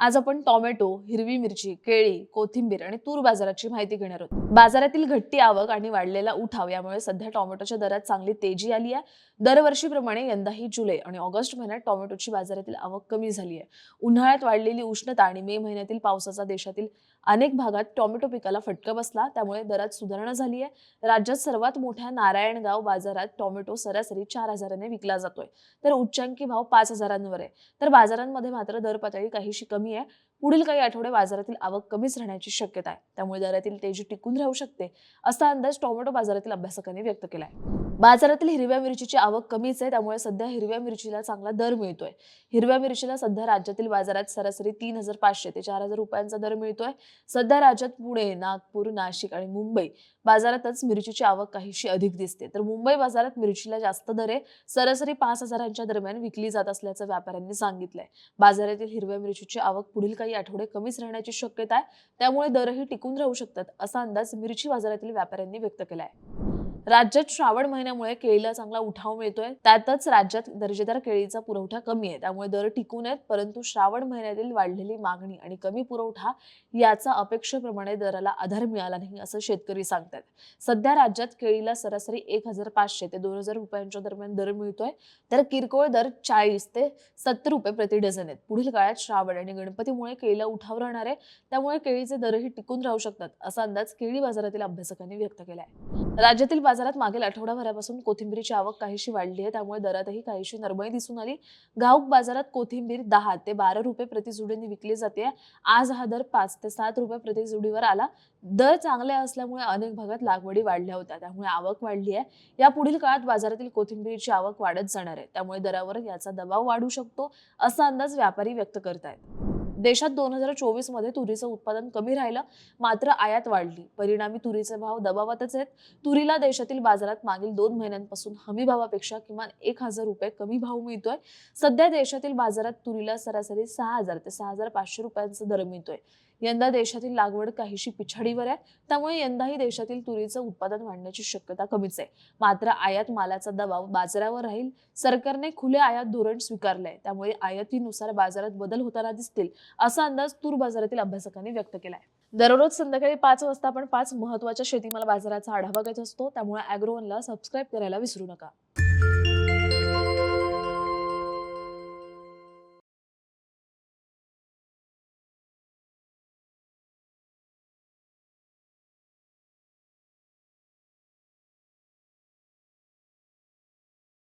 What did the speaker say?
आज आपण टोमॅटो हिरवी मिरची केळी कोथिंबीर आणि तूर बाजाराची माहिती घेणार आहोत. बाजारातील घट्टी आवक आणि वाढलेला उठाव यामुळे सध्या टोमॅटोच्या दरात चांगली तेजी आली आहे. दरवर्षीप्रमाणे यंदाही जुलै आणि ऑगस्ट महिन्यात टोमॅटोची बाजारातील आवक कमी झाली आहे. उन्हाळ्यात वाढलेली उष्णता आणि मे महिन्यातील पावसाचा देशातील अनेक भागात टोमॅटो पिकाला फटका बसला त्यामुळे दरात सुधारणा झाली आहे. राज्यात सर्वात मोठ्या नारायणगाव बाजारात टोमॅटो सरासरी चार हजाराने विकला जातोय तर उच्चांकी भाव पाच हजारांवर आहे. तर बाजारांमध्ये मात्र दर पातळी काहीशी कमी आहे. पुढील काही आठवडे बाजारातील आवक कमीच राहण्याची शक्यता आहे. त्यामुळे दरातील तेजी टिकून राहू शकते असा अंदाज टोमॅटो बाजारातील अभ्यासकांनी व्यक्त केला आहे बाजारातील हिरव्या मिरचीची आवक कमीच आहे त्यामुळे सध्या हिरव्या मिरचीला चांगला दर मिळतोय. हिरव्या मिरचीला सध्या राज्यातील बाजारात सरासरी तीन हजार पाचशे ते चार हजार रुपयांचा दर मिळतोय. सध्या राज्यात पुणे नागपूर नाशिक आणि मुंबई बाजारातच मिरचीची आवक काहीशी अधिक दिसते. तर मुंबई बाजारात मिरचीला जास्त दर आहे. सरासरी पाच हजारांच्या दरम्यान विकली जात असल्याचं व्यापाऱ्यांनी सांगितलंय. बाजारातील हिरव्या मिरचीची आवक पुढील काही आठवडे कमीच राहण्याची शक्यता आहे. त्यामुळे दरही टिकून राहू शकतात असा अंदाज मिरची बाजारातील व्यापाऱ्यांनी व्यक्त केलाय. राज्यात श्रावण महिन्यामुळे केळीला चांगला उठाव मिळतोय. त्यातच राज्यात दर्जेदार केळीचा पुरवठा कमी आहे. त्यामुळे दर टिकून आहेत परंतु श्रावण महिन्यातील वाढलेली मागणी आणि कमी पुरवठा याचा अपेक्षेप्रमाणे दराला आधार मिळाला नाही असं शेतकरी सांगतात सध्या राज्यात केळीला सरासरी एक हजार पाचशे ते दोन हजार रुपयांच्या दरम्यान दर मिळतोय. तर किरकोळ दर चाळीस ते सत्तर रुपये प्रति डझन आहेत. पुढील काळात श्रावण आणि गणपतीमुळे केळीला उठाव राहणार आहे. त्यामुळे केळीचे दरही टिकून राहू शकतात असा अंदाज केळी बाजारातील अभ्यासकांनी व्यक्त केला आहे राज्यातील बाजारात मागील आठवडाभरापासून कोथिंबीरीची आवक काहीशी वाढली आहे. त्यामुळे दरातही काहीशी नरमाई दिसून आली. घाऊक बाजारात कोथिंबीर दहा ते बारा रुपये प्रति जुडीने विकली जाते. आज हा दर पाच ते सात रुपये प्रति जुडीवर आला. दर चांगले असल्यामुळे अनेक भागात लागवडी वाढल्या होत्या. त्यामुळे आवक वाढली आहे. या पुढील काळात बाजारातील कोथिंबीरीची आवक वाढत जाणार आहे. त्यामुळे दरावर याचा दबाव वाढू शकतो असा अंदाज व्यापारी व्यक्त करतायत. देशात दोन हजार चोवीसमध्ये तुरीचं उत्पादन कमी राहिलं मात्र आयात वाढली. परिणामी तुरीचे भाव दबावातच आहेत. तुरीला देशातील बाजारात मागील दोन महिन्यांपासून हमी भावापेक्षा किमान एक हजार रुपये कमी भाव मिळतोय. सध्या देशातील बाजारात तुरीला सरासरी सहा हजार ते सहा हजार पाचशे रुपयांचा दर मिळतोय. यंदा देशातील लागवड काहीशी पिछाडीवर आहे. त्यामुळे यंदाही देशातील तुरीचं उत्पादन वाढण्याची शक्यता कमीच आहे. मात्र आयात मालाचा दबाव बाजारावर राहील. सरकारने खुले आयात धोरण स्वीकारलंय. त्यामुळे आयातीनुसार बाजारात बदल होताना दिसतील असा अंदाज तूर बाजारातील अभ्यासकांनी व्यक्त केलाय. दररोज संध्याकाळी पाच वाजता आपण पाच महत्त्वाच्या शेतीमाल बाजाराचा आढावा घेत असतो. त्यामुळे अॅग्रोवनला सबस्क्राईब करायला विसरू नका.